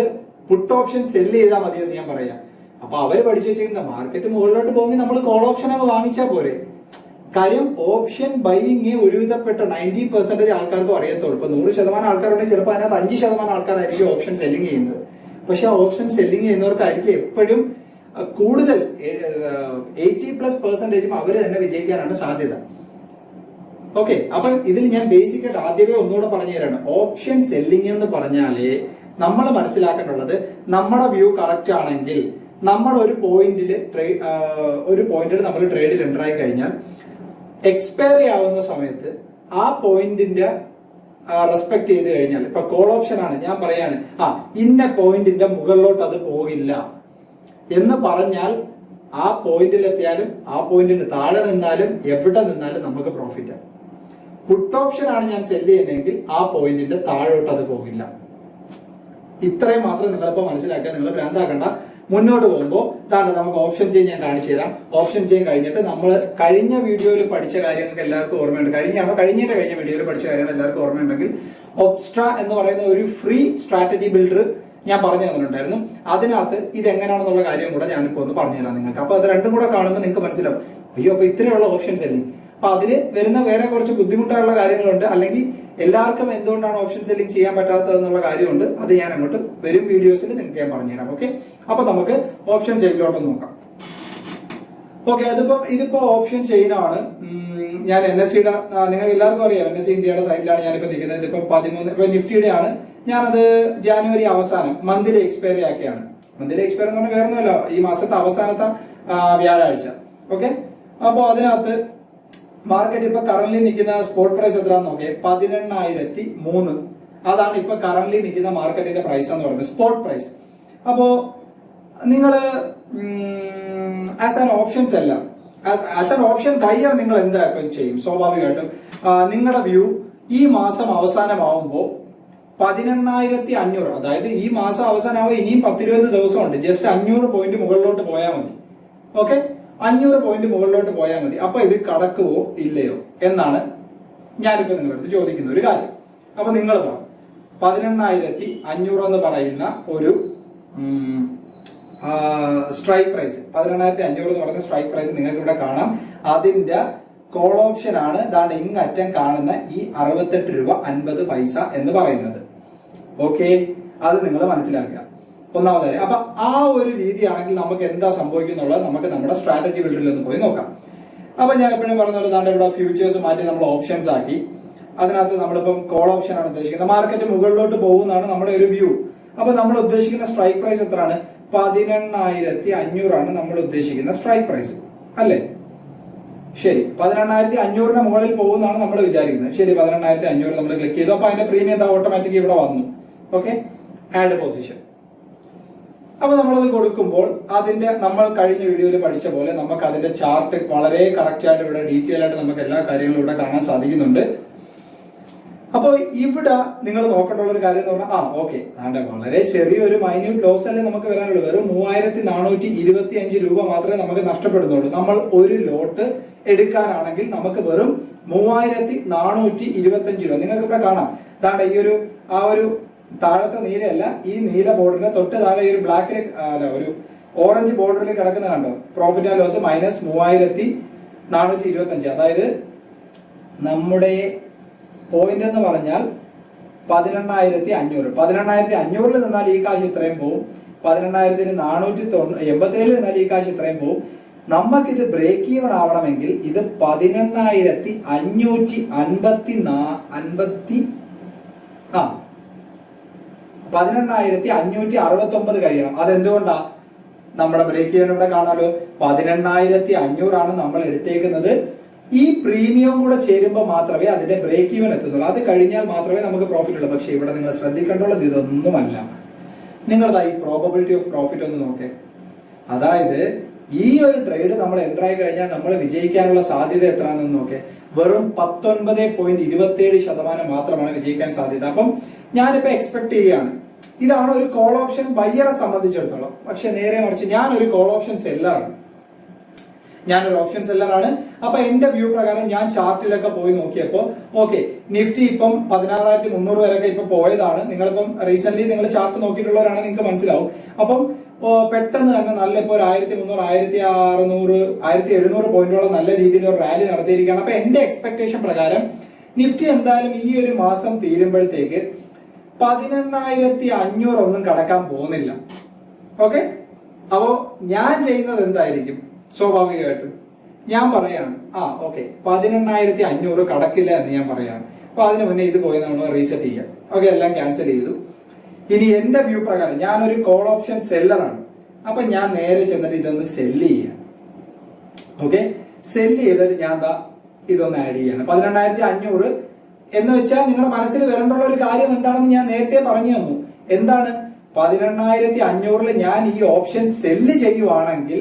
പുട്ട് ഓപ്ഷൻ സെല്ല് ചെയ്താൽ മതി എന്ന് ഞാൻ പറയാം. അപ്പൊ അവർ പഠിച്ചു വെച്ചിരിക്കുന്ന മാർക്കറ്റ് മുകളിലോട്ട് പോകുമ്പോൾ നമ്മൾ കോൾ ഓപ്ഷൻ ഒക്കെ വാങ്ങിച്ചാൽ പോരെ. കാര്യം ഓപ്ഷൻ ബൈയിങ് ഒരുവിധപ്പെട്ട നയന്റി പെർസെന്റേജ് ആൾക്കാർക്കും അറിയത്തുള്ളൂ. ഇപ്പൊ നൂറ് ശതമാനം ആൾക്കാരുണ്ടെങ്കിൽ ചിലപ്പോൾ അതിനകത്ത് അഞ്ച് ശതമാനം ആൾക്കാരായിരിക്കും ഓപ്ഷൻ സെല്ലിംഗ് ചെയ്യുന്നത്. പക്ഷെ ഓപ്ഷൻ സെല്ലിംഗ് ചെയ്യുന്നവർക്കായിരിക്കും എപ്പോഴും കൂടുതൽ എയ്റ്റി പ്ലസ് പെർസെന്റേജും അവർ തന്നെ വിജയിക്കാനാണ് സാധ്യത. ഓക്കെ അപ്പൊ ഇതിൽ ഞാൻ ബേസിക് ആയിട്ട് ആദ്യമേ ഒന്നുകൂടെ പറഞ്ഞു തരാണ്. ഓപ്ഷൻ സെല്ലിംഗ് എന്ന് പറഞ്ഞാൽ നമ്മൾ മനസ്സിലാക്കേണ്ടുള്ളത് നമ്മുടെ വ്യൂ കറക്റ്റ് ആണെങ്കിൽ നമ്മൾ ഒരു പോയിന്റിൽ ഒരു പോയിന്റിൽ നമ്മൾ ട്രേഡിൽ എന്റർ ആയി കഴിഞ്ഞാൽ എക്സ്പയറി ആവുന്ന സമയത്ത് ആ പോയിന്റിന്റെ റെസ്പെക്ട് ചെയ്ത് കഴിഞ്ഞാൽ ഇപ്പൊ കോൾ ഓപ്ഷൻ ആണ് ഞാൻ പറയാണ് ആ ഇന്ന പോയിന്റിന്റെ മുകളിലോട്ട് അത് പോകില്ല എന്ന് പറഞ്ഞാൽ ആ പോയിന്റിൽ എത്തിയാലും ആ പോയിന്റിന് താഴെ നിന്നാലും എവിടെ നിന്നാലും നമുക്ക് പ്രോഫിറ്റ് പുട്ട് ഓപ്ഷൻ ആണ് ഞാൻ സെൽ ചെയ്യുന്നതെങ്കിൽ ആ പോയിന്റിന്റെ താഴോട്ട് അത് പോകില്ല. ഇത്രയും മാത്രം നിങ്ങളിപ്പോ മനസ്സിലാക്കുക നിങ്ങൾ ഭ്രാന്താക്കണ്ട. മുന്നോട്ട് പോകുമ്പോൾ ഇതാണ് നമുക്ക് ഓപ്ഷൻ ചെയിൻ ഞാൻ കാണിച്ചു തരാം. ഓപ്ഷൻ ചെയിൻ കഴിഞ്ഞിട്ട് നമ്മൾ കഴിഞ്ഞ വീഡിയോയിൽ പഠിച്ച കാര്യങ്ങൾക്ക് എല്ലാവർക്കും ഓർമ്മയുണ്ട്. കഴിഞ്ഞാണോ കഴിഞ്ഞിട്ട് കഴിഞ്ഞ വീഡിയോയിൽ പഠിച്ച കാര്യങ്ങൾ എല്ലാവർക്കും ഓർമ്മയുണ്ടെങ്കിൽ ഒബ്സ്ട്ര എന്ന് പറയുന്ന ഒരു ഫ്രീ സ്ട്രാറ്റജി ബിൽഡർ ഞാൻ പറഞ്ഞു തന്നിട്ടുണ്ടായിരുന്നു. അതിനകത്ത് ഇത് എങ്ങനെയാണെന്നുള്ള കാര്യം കൂടെ ഞാനിപ്പോൾ ഒന്ന് പറഞ്ഞു തരാം നിങ്ങൾക്ക്. അപ്പോൾ അത് രണ്ടും കൂടെ കാണുമ്പോൾ നിങ്ങൾക്ക് മനസ്സിലാവും. അയ്യോ അപ്പോൾ ഇത്രയുള്ള ഓപ്ഷൻസ് അല്ലേ? അപ്പൊ അതിൽ വരുന്ന വേറെ കുറച്ച് ബുദ്ധിമുട്ടുള്ള കാര്യങ്ങളുണ്ട്. അല്ലെങ്കിൽ എല്ലാവർക്കും എന്തുകൊണ്ടാണ് ഓപ്ഷൻ സെല്ലിംഗ് ചെയ്യാൻ പറ്റാത്തതെന്നുള്ള കാര്യമുണ്ട്. അത് ഞാൻ അങ്ങോട്ട് വരും വീഡിയോസിൽ നിങ്ങൾക്ക് ഞാൻ പറഞ്ഞുതരാം. ഓക്കെ അപ്പൊ നമുക്ക് ഓപ്ഷൻ ചെയിനിലോട്ട് നോക്കാം. ഓക്കെ അതിപ്പോ ഇതിപ്പോ ഓപ്ഷൻ ചെയിനാണ് ഞാൻ എൻ എസ് സിയുടെ നിങ്ങൾക്ക് എല്ലാവർക്കും അറിയാം. എൻ എസ് സി ഇന്ത്യയുടെ സൈഡിലാണ് ഞാനിപ്പോ നിൽക്കുന്നത്. ഇതിപ്പോ പതിമൂന്ന് ഇപ്പൊ നിഫ്റ്റിയുടെ ആണ്. ഞാനത് ജാനുവരി അവസാനം മന്ത്ലി എക്സ്പയറി ആക്കിയാണ്. മന്ത്ലി എക്സ്പയർ എന്ന് പറഞ്ഞാൽ വേറെ ഒന്നുമല്ല ഈ മാസത്തെ അവസാനത്തെ വ്യാഴാഴ്ച. ഓക്കെ അപ്പോൾ അതിനകത്ത് മാർക്കറ്റ് ഇപ്പൊ കറന്റ് നിൽക്കുന്ന സ്പോട്ട് പ്രൈസ് എത്ര നോക്കിയേ? പതിനെണ്ണായിരത്തി മൂന്ന് അതാണ് ഇപ്പൊ കറന്റ് നിൽക്കുന്ന മാർക്കറ്റിന്റെ പ്രൈസ് എന്ന് പറയുന്നത് സ്പോട്ട് പ്രൈസ് അപ്പോ നിങ്ങൾ ആസ് ആൻ ഓപ്ഷൻസ് എല്ലാം ആസ് ആൻ ഓപ്ഷൻ ബയ്യർ നിങ്ങൾ എന്താ ഇപ്പം ചെയ്യും? സ്വാഭാവികമായിട്ടും നിങ്ങളുടെ വ്യൂ ഈ മാസം അവസാനമാവുമ്പോൾ പതിനെണ്ണായിരത്തി അഞ്ഞൂറ് അതായത് ഈ മാസം അവസാനമാവുമ്പോൾ ഇനിയും പത്തിരുപത് ദിവസമുണ്ട്. ജസ്റ്റ് അഞ്ഞൂറ് പോയിന്റ് മുകളിലോട്ട് പോയാൽ മതി. ഓക്കെ അഞ്ഞൂറ് പോയിന്റ് മുകളിലോട്ട് പോയാൽ മതി. അപ്പൊ ഇത് കടക്കുവോ ഇല്ലയോ എന്നാണ് ഞാനിപ്പോ നിങ്ങളുടെ അടുത്ത് ചോദിക്കുന്ന ഒരു കാര്യം. അപ്പൊ നിങ്ങൾ പറ. പതിനെണ്ണായിരത്തി അഞ്ഞൂറ് എന്ന് പറയുന്ന ഒരു സ്ട്രൈക്ക് പ്രൈസ് പതിനെണ്ണായിരത്തി അഞ്ഞൂറ് എന്ന് പറയുന്ന സ്ട്രൈക്ക് പ്രൈസ് നിങ്ങൾക്ക് ഇവിടെ കാണാം. അതിന്റെ കോൾ ഓപ്ഷൻ ആണ് ദാണ്ട് ഇങ്ങറ്റം കാണുന്ന ഈ അറുപത്തെട്ട് രൂപ അൻപത് പൈസ എന്ന് പറയുന്നത്. ഓക്കെ അത് നിങ്ങൾ മനസ്സിലാക്കുക. ഒന്നാമത് കാര്യം. അപ്പൊ ആ ഒരു രീതിയാണെങ്കിൽ നമുക്ക് എന്താ സംഭവിക്കുന്നുള്ളത് നമുക്ക് നമ്മുടെ സ്ട്രാറ്റജി ബിൽഡറിൽ ഒന്ന് പോയി നോക്കാം. അപ്പൊ ഞാൻ എപ്പോഴും പറഞ്ഞ പോലെ ദാണ്ട് ഇവിടെ ഫ്യൂച്ചേഴ്സ് മാറ്റി നമ്മൾ ഓപ്ഷൻസ് ആക്കി. അതിനകത്ത് നമ്മളിപ്പം കോൾ ഓപ്ഷൻ ആണ് ഉദ്ദേശിക്കുന്നത്. മാർക്കറ്റ് മുകളിലോട്ട് പോകുന്നതാണ് നമ്മുടെ ഒരു വ്യൂ അപ്പൊ നമ്മൾ ഉദ്ദേശിക്കുന്ന സ്ട്രൈക്ക് പ്രൈസ് എത്രയാണ്? പതിനെണ്ണായിരത്തി അഞ്ഞൂറാണ് നമ്മൾ ഉദ്ദേശിക്കുന്ന സ്ട്രൈക്ക് പ്രൈസ് അല്ലേ? ശരി. പതിനെണ്ണായിരത്തി അഞ്ഞൂറിന് മുകളിൽ പോകുന്നതാണ് നമ്മൾ വിചാരിക്കുന്നത്. ശരി പതിനെണ്ണായിരത്തി അഞ്ഞൂറ് നമ്മൾ ക്ലിക്ക് ചെയ്തു. അപ്പൊ അതിന്റെ പ്രീമിയം ഓട്ടോമാറ്റിക് ഇവിടെ വന്നു. ഓക്കെ ആഡ് പൊസിഷൻ അപ്പൊ നമ്മളത് കൊടുക്കുമ്പോൾ അതിന്റെ നമ്മൾ കഴിഞ്ഞ വീഡിയോയിൽ പഠിച്ച പോലെ നമുക്ക് അതിന്റെ ചാർട്ട് വളരെ കറക്റ്റ് ആയിട്ട് ഇവിടെ ഡീറ്റെയിൽ ആയിട്ട് നമുക്ക് എല്ലാ കാര്യങ്ങളും ഇവിടെ കാണാൻ സാധിക്കുന്നുണ്ട്. അപ്പോൾ ഇവിടെ നിങ്ങൾ നോക്കേണ്ടുള്ള ഒരു കാര്യം എന്ന് പറഞ്ഞാൽ ആ ഓക്കെ അതാണ്ട് വളരെ ചെറിയൊരു മൈന്യൂട്ട് ലോസ് അല്ലേ നമുക്ക് വരാനുള്ളൂ. വെറും മൂവായിരത്തി നാനൂറ്റി ഇരുപത്തി അഞ്ച് രൂപ മാത്രമേ നമുക്ക് നഷ്ടപ്പെടുന്നുള്ളൂ. നമ്മൾ ഒരു ലോട്ട് എടുക്കാനാണെങ്കിൽ നമുക്ക് വെറും മൂവായിരത്തി നാനൂറ്റി ഇരുപത്തി അഞ്ച് രൂപ. നിങ്ങൾക്ക് ഇവിടെ കാണാം. അതാണ്ട് ഈ ഒരു ആ ഒരു താഴത്തെ നീലയല്ല ഈ നീല ബോർഡറിന്റെ തൊട്ട് താഴെ ഈ ഒരു ബ്ലാക്ക് അല്ല ഒരു ഓറഞ്ച് ബോർഡറിൽ കിടക്കുന്ന കണ്ടോ? പ്രോഫിറ്റ് ആൻഡ് ലോസ് മൈനസ് മൂവായിരത്തി നാനൂറ്റി ഇരുപത്തി അഞ്ച് അതായത് നമ്മുടെ പോയിന്റ് എന്ന് പറഞ്ഞാൽ പതിനെണ്ണായിരത്തി അഞ്ഞൂറ്. പതിനെണ്ണായിരത്തി അഞ്ഞൂറിൽ നിന്നാൽ ഈ കാശ് ഇത്രയും പോവും. പതിനെണ്ണായിരത്തിന് നാനൂറ്റി തൊണ്ണൂ എൺപത്തിയേഴിൽ നിന്നാൽ ഈ കാശ് ഇത്രയും പോവും. നമുക്കിത് ബ്രേക്ക് ഈവൺ ആവണമെങ്കിൽ ഇത് പതിനെണ്ണായിരത്തി അഞ്ഞൂറ്റി അൻപത്തി നാ അൻപത്തി ആ പതിനെണ്ണായിരത്തി അഞ്ഞൂറ്റി അറുപത്തി ഒമ്പത് കഴിയണം. അതെന്തുകൊണ്ടാ? നമ്മുടെ ബ്രേക്ക് ചെയ്യാൻ ഇവിടെ കാണാലോ. പതിനെണ്ണായിരത്തി അഞ്ഞൂറാണ് നമ്മൾ എടുത്തേക്കുന്നത്. ഈ പ്രീമിയം കൂടെ ചേരുമ്പോൾ മാത്രമേ അതിന്റെ ബ്രേക്ക് ഈവൻ എത്തുന്നുള്ളൂ. അത് കഴിഞ്ഞാൽ മാത്രമേ നമുക്ക് പ്രോഫിറ്റ് ഉള്ളൂ. പക്ഷെ ഇവിടെ നിങ്ങൾ ശ്രദ്ധിക്കേണ്ടുള്ളത് ഇതൊന്നുമല്ല. നിങ്ങളുടെ ഈ പ്രോബബിലിറ്റി ഓഫ് പ്രോഫിറ്റ് ഒന്ന് നോക്കേ. അതായത് ഈ ഒരു ട്രേഡ് നമ്മൾ എന്റർ ആയി കഴിഞ്ഞാൽ നമ്മൾ വിജയിക്കാനുള്ള സാധ്യത എത്രയാണെന്ന് നോക്കേ. വെറും പത്തൊൻപത് പോയിന്റ് ഇരുപത്തിയേഴ് ശതമാനം മാത്രമാണ് വിജയിക്കാൻ സാധ്യത. അപ്പം ഞാനിപ്പോ എക്സ്പെക്ട് ചെയ്യുകയാണ്. ഇതാണ് ഒരു കോൾ ഓപ്ഷൻ ബയ്യറെ സംബന്ധിച്ചിടത്തോളം. പക്ഷെ നേരെ മറിച്ച് ഞാൻ ഒരു കോൾ ഓപ്ഷൻ സെല്ലറാണ് ഞാനൊരു ഓപ്ഷൻ സെല്ലറാണ് അപ്പൊ എന്റെ വ്യൂ പ്രകാരം ഞാൻ ചാർട്ടിലൊക്കെ പോയി നോക്കിയപ്പോൾ ഓക്കെ നിഫ്റ്റി ഇപ്പം പതിനാറായിരത്തി മുന്നൂറ് വരെയൊക്കെ ഇപ്പൊ പോയതാണ്. നിങ്ങളിപ്പം റീസെന്റ് നിങ്ങൾ ചാർട്ട് നോക്കിയിട്ടുള്ളവരാണ് നിങ്ങൾക്ക് മനസ്സിലാവും. അപ്പം പെട്ടെന്ന് തന്നെ നല്ല ഇപ്പോൾ ഒരു ആയിരത്തി മുന്നൂറ് ആയിരത്തി അറുന്നൂറ് ആയിരത്തി എഴുന്നൂറ് പോയിന്റോളം നല്ല രീതിയിൽ ഒരു റാലി നടത്തിയിരിക്കുകയാണ്. അപ്പൊ എന്റെ എക്സ്പെക്ടേഷൻ പ്രകാരം നിഫ്റ്റി എന്തായാലും ഈ ഒരു മാസം തീരുമ്പോഴത്തേക്ക് പതിനെണ്ണായിരത്തി അഞ്ഞൂറ് ഒന്നും കടക്കാൻ പോകുന്നില്ല. ഓക്കെ? അപ്പോ ഞാൻ ചെയ്യുന്നത് എന്തായിരിക്കും? സ്വാഭാവികമായിട്ടും ഞാൻ പറയാണ്. ആ ഓക്കെ. പതിനെണ്ണായിരത്തി അഞ്ഞൂറ് കടക്കില്ല എന്ന് ഞാൻ പറയാണ്. അപ്പൊ അതിന് മുന്നേ ഇത് പോയി നമ്മൾ റീസെറ്റ് ചെയ്യാം. ഓക്കെ എല്ലാം ക്യാൻസൽ ചെയ്തു. ഇനി എന്റെ വ്യൂ പ്രകാരം ഞാനൊരു കോൾ ഓപ്ഷൻ സെല്ലറാണ് അപ്പൊ ഞാൻ നേരെ ചെന്നിട്ട് ഇതൊന്ന് സെല്ല് ചെയ്യാം. ഓക്കെ സെല്ല് ചെയ്തിട്ട് ഞാൻ എന്താ ഇതൊന്ന് ആഡ് ചെയ്യാണ്. പതിനെണ്ണായിരത്തി അഞ്ഞൂറ് എന്ന് വെച്ചാൽ നിങ്ങളുടെ മനസ്സിൽ വരേണ്ടുള്ള ഒരു കാര്യം എന്താണെന്ന് ഞാൻ നേരത്തെ പറഞ്ഞു തന്നു. എന്താണ്? പതിനെണ്ണായിരത്തി അഞ്ഞൂറിൽ ഞാൻ ഈ ഓപ്ഷൻ സെല്ല് ചെയ്യുവാണെങ്കിൽ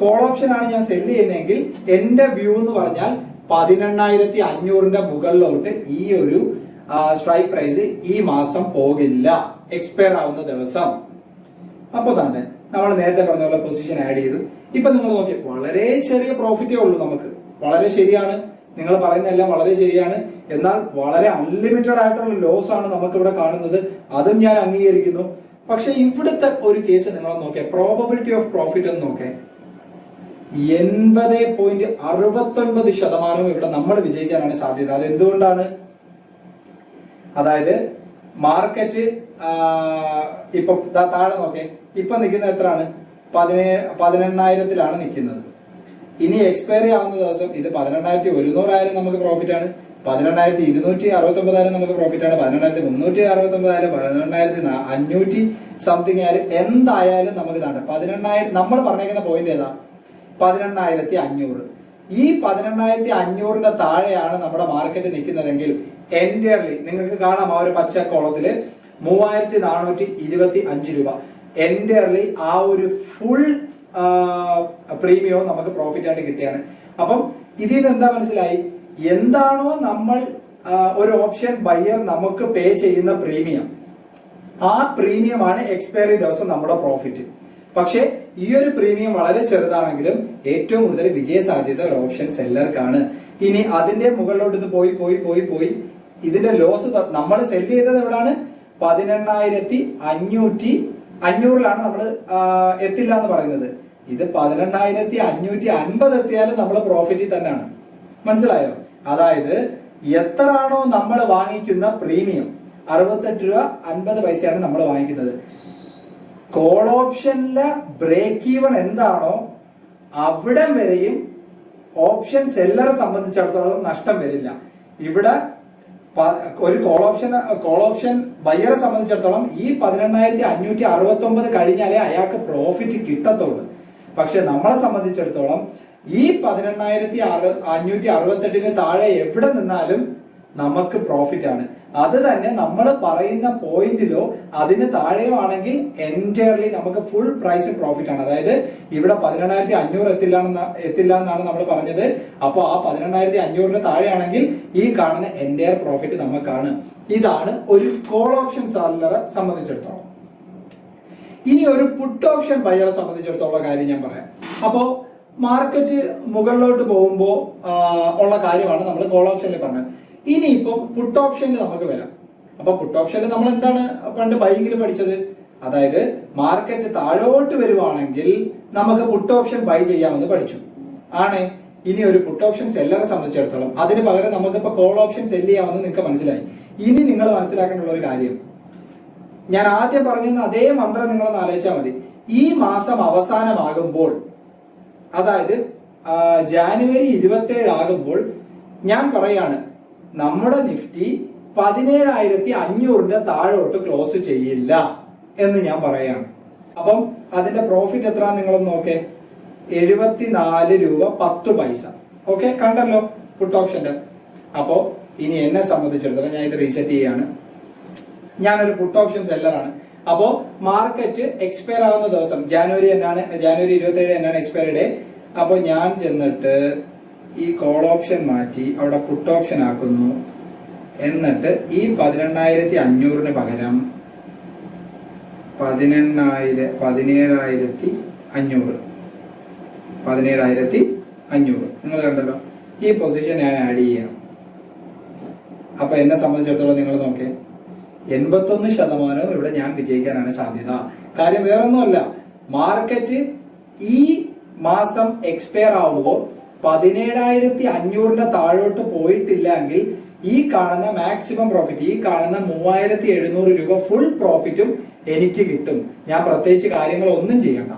കോൾ ഓപ്ഷൻ ആണ് ഞാൻ സെല്ല് ചെയ്യുന്നതെങ്കിൽ എന്റെ വ്യൂ എന്ന് പറഞ്ഞാൽ പതിനെണ്ണായിരത്തി അഞ്ഞൂറിന്റെ മുകളിലോട്ട് ഈ ഒരു സ്ട്രൈക്ക് പ്രൈസ് ഈ മാസം പോകില്ല. എക്സ്പയർ ആവുന്ന ദിവസം. അപ്പൊ തന്നെ നമ്മൾ നേരത്തെ പറഞ്ഞ പോലെ പൊസിഷൻ ആഡ് ചെയ്തു. ഇപ്പൊ നിങ്ങൾ നോക്കി വളരെ ചെറിയ പ്രോഫിറ്റേ ഉള്ളൂ നമുക്ക്. വളരെ ശരിയാണ്. നിങ്ങൾ പറയുന്നതെല്ലാം വളരെ ശരിയാണ്. എന്നാൽ വളരെ അൺലിമിറ്റഡ് ആയിട്ടുള്ള ലോസ് ആണ് നമുക്ക് ഇവിടെ കാണുന്നത്. അതും ഞാൻ അംഗീകരിക്കുന്നു. പക്ഷെ ഇവിടുത്തെ ഒരു കേസ് നിങ്ങൾ നോക്കിയ പ്രോബബിലിറ്റി ഓഫ് പ്രോഫിറ്റ് എന്ന് നോക്കേ എൺപത് പോയിന്റ് അറുപത്തൊൻപത് ശതമാനവും ഇവിടെ നമ്മൾ വിജയിക്കാനാണ് സാധ്യത. അത് എന്തുകൊണ്ടാണ് അതായത് മാർക്കറ്റ് ഇപ്പൊ താഴെ നോക്കേ. ഇപ്പൊ നിൽക്കുന്നത് എത്രയാണ്? പതിനേഴ് പതിനെണ്ണായിരത്തിലാണ് നിൽക്കുന്നത്. ഇനി എക്സ്പയറി ആവുന്ന ദിവസം ഇത് പതിനെണ്ണായിരത്തി ഒരുന്നൂറായിരം നമുക്ക് പ്രോഫിറ്റ് ആണ്. പതിനെണ്ണായിരത്തി ഇരുന്നൂറ്റി അറുപത്തി ഒമ്പതായിരം നമുക്ക് പ്രോഫിറ്റ് ആണ്. പതിനെണ്ണായിരത്തി മുന്നൂറ്റി അറുപത്തി ഒമ്പതായാലും പതിനെണ്ണായിരത്തി അഞ്ഞൂറ്റി സംതിങ് ആയാലും എന്തായാലും നമുക്ക് ഇതാണ്. പതിനെണ്ണായിരം നമ്മൾ പറഞ്ഞേക്കുന്ന പോയിന്റ് ഏതാ? പതിനെണ്ണായിരത്തി അഞ്ഞൂറ് ഈ പതിനെണ്ണായിരത്തി അഞ്ഞൂറിന്റെ താഴെയാണ് നമ്മുടെ മാർക്കറ്റ് നിൽക്കുന്നതെങ്കിൽ എന്റയർലി നിങ്ങൾക്ക് കാണാം ആ ഒരു പച്ച കോളത്തിൽ മൂവായിരത്തി നാനൂറ്റി ഇരുപത്തി അഞ്ച് രൂപ. എന്റയർലി ആ ഒരു ഫുൾ പ്രീമിയവും നമുക്ക് പ്രോഫിറ്റ് ആയിട്ട് കിട്ടിയാണ്. അപ്പം ഇതിൽ നിന്ന് എന്താ മനസ്സിലായി? എന്താണോ നമ്മൾ ഒരു ഓപ്ഷൻ ബയ്യർ നമുക്ക് പേ ചെയ്യുന്ന പ്രീമിയം ആ പ്രീമിയമാണ് എക്സ്പയറി ദിവസം നമ്മുടെ പ്രോഫിറ്റ് പക്ഷേ ഈ ഒരു പ്രീമിയം വളരെ ചെറുതാണെങ്കിലും ഏറ്റവും കൂടുതൽ വിജയ സാധ്യത ഒരു ഓപ്ഷൻ സെല്ലർക്കാണ് ഇനി അതിന്റെ മുകളിലോട്ട് ഇത് പോയി പോയി പോയി പോയി ഇതിന്റെ ലോസ് നമ്മൾ സെൽ ചെയ്തത് എവിടാണ്? പതിനെണ്ണായിരത്തി അഞ്ഞൂറ്റി അഞ്ഞൂറിലാണ് നമ്മൾ എത്തില്ല എന്ന് പറയുന്നത്. ഇത് പതിനെണ്ണായിരത്തി അഞ്ഞൂറ്റി അൻപത് എത്തിയാലും നമ്മൾ പ്രോഫിറ്റിൽ തന്നെയാണ്. മനസ്സിലായോ? അതായത് എത്രയാണോ നമ്മൾ വാങ്ങിക്കുന്ന പ്രീമിയം അറുപത്തെട്ട് രൂപ അൻപത് പൈസയാണ് നമ്മൾ വാങ്ങിക്കുന്നത്. കോൾ ഓപ്ഷനിലെ ബ്രേക്ക് ഈവൺ എന്താണോ അവിടം വരെയും ഓപ്ഷൻ സെല്ലറെ സംബന്ധിച്ചിടത്തോളം നഷ്ടം വരില്ല. ഇവിടെ ഒരു കോൾ ഓപ്ഷൻ കോൾ ഓപ്ഷൻ ബയ്യറെ സംബന്ധിച്ചിടത്തോളം ഈ പതിനെണ്ണായിരത്തി അഞ്ഞൂറ്റി അറുപത്തി ഒമ്പത് കഴിഞ്ഞാലേ അയാൾക്ക് പ്രോഫിറ്റ് കിട്ടത്തുള്ളൂ. പക്ഷെ നമ്മളെ സംബന്ധിച്ചിടത്തോളം ഈ പതിനെണ്ണായിരത്തി അറു അഞ്ഞൂറ്റി അറുപത്തെട്ടിന് താഴെ എവിടെ നിന്നാലും നമുക്ക് പ്രോഫിറ്റ് ആണ്. അത് തന്നെ നമ്മൾ പറയുന്ന പോയിന്റിലോ അതിന് താഴെയോ ആണെങ്കിൽ എന്റയർലി നമുക്ക് ഫുൾ പ്രൈസ് പ്രോഫിറ്റ് ആണ്. അതായത് ഇവിടെ പതിനെണ്ണായിരത്തി അഞ്ഞൂറ് എത്തില്ല എത്തില്ല എന്നാണ് നമ്മൾ പറഞ്ഞത്. അപ്പോൾ ആ പതിനെണ്ണായിരത്തി അഞ്ഞൂറിന് താഴെയാണെങ്കിൽ ഈ കാണുന്ന എന്റയർ പ്രോഫിറ്റ് നമുക്കാണ്. ഇതാണ് ഒരു കോൾ ഓപ്ഷൻ സാലറെ സംബന്ധിച്ചിടത്തോളം. ഇനി ഒരു പുട്ട് ഓപ്ഷൻ ബയറെ സംബന്ധിച്ചിടത്തോളം കാര്യം ഞാൻ പറയാം. അപ്പോ മാർക്കറ്റ് മുകളിലോട്ട് പോകുമ്പോൾ ഉള്ള കാര്യമാണ് നമ്മൾ കോൾ ഓപ്ഷനിൽ പറഞ്ഞത്. ഇനി ഇപ്പം പുട്ട് ഓപ്ഷനിൽ നമുക്ക് വരാം. അപ്പൊ പുട്ട് ഓപ്ഷനിൽ നമ്മൾ എന്താണ് പണ്ട് ബൈങ്കിൽ പഠിച്ചത്? അതായത് മാർക്കറ്റ് താഴോട്ട് വരുവാണെങ്കിൽ നമുക്ക് പുട്ട് ഓപ്ഷൻ ബൈ ചെയ്യാമെന്ന് പഠിച്ചു. ആണ്. ഇനി ഒരു പുട്ട് ഓപ്ഷൻ സെല്ലറെ സംബന്ധിച്ചിടത്തോളം അതിന് പകരം നമുക്കിപ്പോ കോൾ ഓപ്ഷൻ സെൽ ചെയ്യാമെന്ന് നിങ്ങൾക്ക് മനസ്സിലായി. ഇനി നിങ്ങൾ മനസ്സിലാക്കേണ്ട ഒരു കാര്യം. ഞാൻ ആദ്യം പറഞ്ഞ അതേ മന്ത്രം നിങ്ങളൊന്ന് ആലോചിച്ചാൽ മതി. ഈ മാസം അവസാനമാകുമ്പോൾ അതായത് ജാനുവരി ഇരുപത്തേഴ് ആകുമ്പോൾ ഞാൻ പറയാണ് നമ്മുടെ നിഫ്റ്റി പതിനേഴായിരത്തി അഞ്ഞൂറിന്റെ താഴോട്ട് ക്ലോസ് ചെയ്യില്ല എന്ന് ഞാൻ പറയാണ്. അപ്പം അതിന്റെ പ്രോഫിറ്റ് എത്ര നിങ്ങളൊന്ന് നോക്കേ? എഴുപത്തിനാല് രൂപ പത്ത് പൈസ. ഓക്കെ കണ്ടല്ലോ പുട്ട് ഓപ്ഷന്റെ അപ്പോ ഇനി എന്നെ സംബന്ധിച്ചിടത്തോളം ഞാൻ ഇത് റീസെറ്റ് ചെയ്യാണ്. ഞാനൊരു പുട്ട് ഓപ്ഷൻ സെല്ലറാണ് അപ്പോ മാർക്കറ്റ് എക്സ്പയർ ആവുന്ന ദിവസം ജാനുവരി എന്നാണ് ജാനുവരി ഇരുപത്തി ഏഴ് എന്നാണ് എക്സ്പയറി ഡേ അപ്പോൾ ഞാൻ ചെന്നിട്ട് ഈ കോൾ ഓപ്ഷൻ മാറ്റി അവിടെ പുട്ട് ഓപ്ഷൻ ആക്കുന്നു. എന്നിട്ട് ഈ പതിനെണ്ണായിരത്തി അഞ്ഞൂറിന് പകരം പതിനെണ്ണായിര പതിനേഴായിരത്തി അഞ്ഞൂറ് പതിനേഴായിരത്തി അഞ്ഞൂറ് നിങ്ങൾ കണ്ടല്ലോ? ഈ പൊസിഷൻ ഞാൻ ആഡ് ചെയ്യാം. അപ്പൊ എന്നെ സംബന്ധിച്ചിടത്തോളം നിങ്ങൾ നോക്കേ. എൺപത്തൊന്ന് ശതമാനവും ഇവിടെ ഞാൻ വിജയിക്കാനാണ് സാധ്യത. കാര്യം വേറൊന്നുമല്ല. മാർക്കറ്റ് ഈ മാസം എക്സ്പയർ ആവുമ്പോൾ പതിനേഴായിരത്തി അഞ്ഞൂറിന്റെ താഴോട്ട് പോയിട്ടില്ലെങ്കിൽ ഈ കാണുന്ന മാക്സിമം പ്രോഫിറ്റ് ഈ കാണുന്ന മൂവായിരത്തി എഴുന്നൂറ് രൂപ ഫുൾ പ്രോഫിറ്റും എനിക്ക് കിട്ടും. ഞാൻ പ്രത്യേകിച്ച് കാര്യങ്ങൾ ഒന്നും ചെയ്യണ്ട.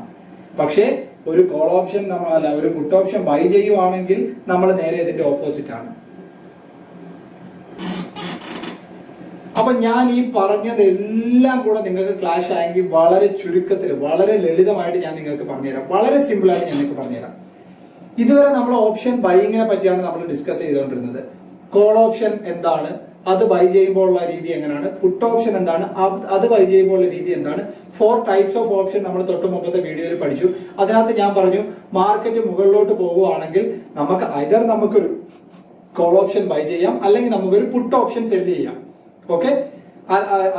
പക്ഷേ ഒരു കോൾ ഓപ്ഷൻ നമ്മൾ അല്ല ഒരു പുട്ട് ഓപ്ഷൻ ബൈ ചെയ്യുവാണെങ്കിൽ നമ്മൾ നേരെ ഇതിന്റെ ഓപ്പോസിറ്റ് ആണ്. അപ്പൊ ഞാൻ ഈ പറഞ്ഞതെല്ലാം കൂടെ നിങ്ങൾക്ക് ക്ലാഷ് ആയെങ്കിൽ വളരെ ചുരുക്കത്തിൽ വളരെ ലളിതമായിട്ട് ഞാൻ നിങ്ങൾക്ക് പറഞ്ഞുതരാം. വളരെ സിമ്പിൾ ആയിട്ട് ഞാൻ നിങ്ങൾക്ക് പറഞ്ഞുതരാം. ഇതുവരെ നമ്മൾ ഓപ്ഷൻ ബൈയിങ്ങിനെ പറ്റിയാണ് നമ്മൾ ഡിസ്കസ് ചെയ്തുകൊണ്ടിരുന്നത്. കോൾ ഓപ്ഷൻ എന്താണ്? അത് ബൈ ചെയ്യുമ്പോൾ ഉള്ള രീതി എങ്ങനെയാണ്? പുട്ട് ഓപ്ഷൻ എന്താണ്? അത് ബൈ ചെയ്യുമ്പോൾ ഉള്ള രീതി എന്താണ്? ഫോർ ടൈപ്സ് ഓഫ് ഓപ്ഷൻ നമ്മൾ തൊട്ട് മുമ്പത്തെ വീഡിയോയിൽ പഠിച്ചു. അതിനകത്ത് ഞാൻ പറഞ്ഞു മാർക്കറ്റ് മുകളിലോട്ട് പോകുവാണെങ്കിൽ നമുക്ക് ഐതർ നമുക്കൊരു കോൾ ഓപ്ഷൻ ബൈ ചെയ്യാം അല്ലെങ്കിൽ നമുക്കൊരു പുട്ട് ഓപ്ഷൻ സെൽ ചെയ്യാം. ഓക്കെ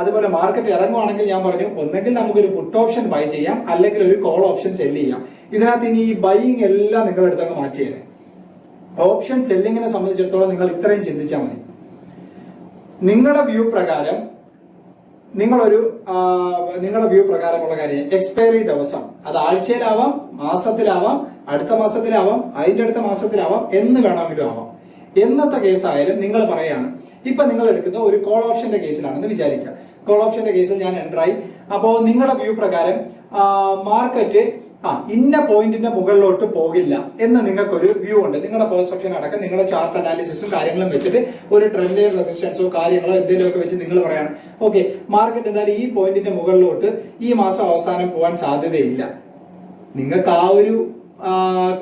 അതുപോലെ മാർക്കറ്റ് ഇറങ്ങുവാണെങ്കിൽ ഞാൻ പറഞ്ഞു ഒന്നെങ്കിൽ നമുക്കൊരു പുട്ട് ഓപ്ഷൻ ബൈ ചെയ്യാം അല്ലെങ്കിൽ ഒരു കോൾ ഓപ്ഷൻ സെൽ ചെയ്യാം. ഇതിനകത്ത് ഇനി ഈ ബൈയിങ് എല്ലാം നിങ്ങളെടുത്ത് അങ്ങ് മാറ്റിയേനെ ഓപ്ഷൻ സെല്ലിങ്ങിനെ സംബന്ധിച്ചിടത്തോളം നിങ്ങൾ ഇത്രയും ചിന്തിച്ചാൽ മതി. നിങ്ങളുടെ വ്യൂ പ്രകാരം നിങ്ങളൊരു നിങ്ങളുടെ വ്യൂ പ്രകാരമുള്ള കാര്യം എക്സ്പയറി ദിവസം അത് ആഴ്ചയിലാവാം മാസത്തിലാവാം അടുത്ത മാസത്തിലാവാം അതിന്റെ അടുത്ത മാസത്തിലാവാം എന്ന് വേണമെങ്കിലും ആവാം. എന്നത്തെ കേസായാലും നിങ്ങൾ പറയാണ് ഇപ്പൊ നിങ്ങൾ എടുക്കുന്ന ഒരു കോൾ ഓപ്ഷന്റെ കേസിലാണെന്ന് വിചാരിക്കുക. കോൾ ഓപ്ഷന്റെ കേസിൽ ഞാൻ എന്ററായി അപ്പോൾ നിങ്ങളുടെ വ്യൂ പ്രകാരം മാർക്കറ്റ് ആ ഇന്ന പോയിന്റിന്റെ മുകളിലോട്ട് പോകില്ല എന്ന് നിങ്ങൾക്കൊരു വ്യൂ ഉണ്ട്. നിങ്ങളുടെ പെർസെപ്ഷൻ അടക്കം നിങ്ങളുടെ ചാർട്ട് അനാലിസിസും കാര്യങ്ങളും വെച്ചിട്ട് ഒരു ട്രെൻഡ് റെസിസ്റ്റൻസോ കാര്യങ്ങളോ എന്തെങ്കിലുമൊക്കെ വെച്ച് നിങ്ങൾ പറയാണ്. ഓക്കെ മാർക്കറ്റ് എന്തായാലും ഈ പോയിന്റിന്റെ മുകളിലോട്ട് ഈ മാസം അവസാനം പോകാൻ സാധ്യതയില്ല. നിങ്ങൾക്ക് ആ ഒരു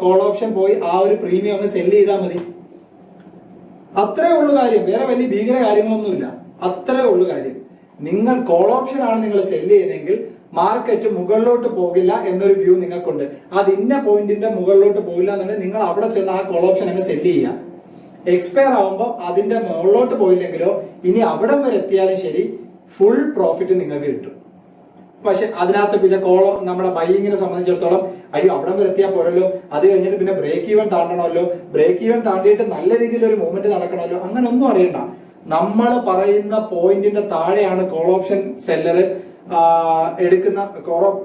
കോൾ ഓപ്ഷൻ പോയി ആ ഒരു പ്രീമിയം ഒന്ന് സെൽ ചെയ്താൽ മതി. അത്രേ ഉള്ളു കാര്യം. വേറെ വലിയ ഭീകര കാര്യങ്ങളൊന്നുമില്ല. അത്രേ ഉള്ളു കാര്യം. നിങ്ങൾ കോൾ ഓപ്ഷൻ ആണ് നിങ്ങൾ സെല്ല് ചെയ്യുന്നതെങ്കിൽ മാർക്കറ്റ് മുകളിലോട്ട് പോകില്ല എന്നൊരു വ്യൂ നിങ്ങൾക്കുണ്ട്. അത് ഇന്ന പോയിന്റിന്റെ മുകളിലോട്ട് പോകില്ല എന്നുണ്ടെങ്കിൽ നിങ്ങൾ അവിടെ ചെന്ന് ആ കോൾ ഓപ്ഷൻ അങ്ങ് സെൽ ചെയ്യുക. എക്സ്പയർ ആവുമ്പോൾ അതിന്റെ മുകളിലോട്ട് പോയില്ലെങ്കിലോ ഇനി അവിടം വരെ എത്തിയാലും ശരി ഫുൾ പ്രോഫിറ്റ് നിങ്ങൾക്ക് കിട്ടും. പക്ഷെ അതിനകത്ത് പിന്നെ കോളോ നമ്മുടെ ബൈയിങ്ങിനെ സംബന്ധിച്ചിടത്തോളം അയ്യോ അവിടം വരെ എത്തിയാൽ പോരല്ലോ. അത് കഴിഞ്ഞിട്ട് പിന്നെ ബ്രേക്ക് ഈവൻ താണ്ടണമല്ലോ. ബ്രേക്ക് ഈവൻ താണ്ടിയിട്ട് നല്ല രീതിയിൽ ഒരു മൂവ്മെന്റ് നടക്കണമല്ലോ. അങ്ങനെ ഒന്നും അറിയണ്ട. നമ്മൾ പറയുന്ന പോയിന്റിന്റെ താഴെയാണ് കോൾ ഓപ്ഷൻ സെല്ലർ എടുക്കുന്ന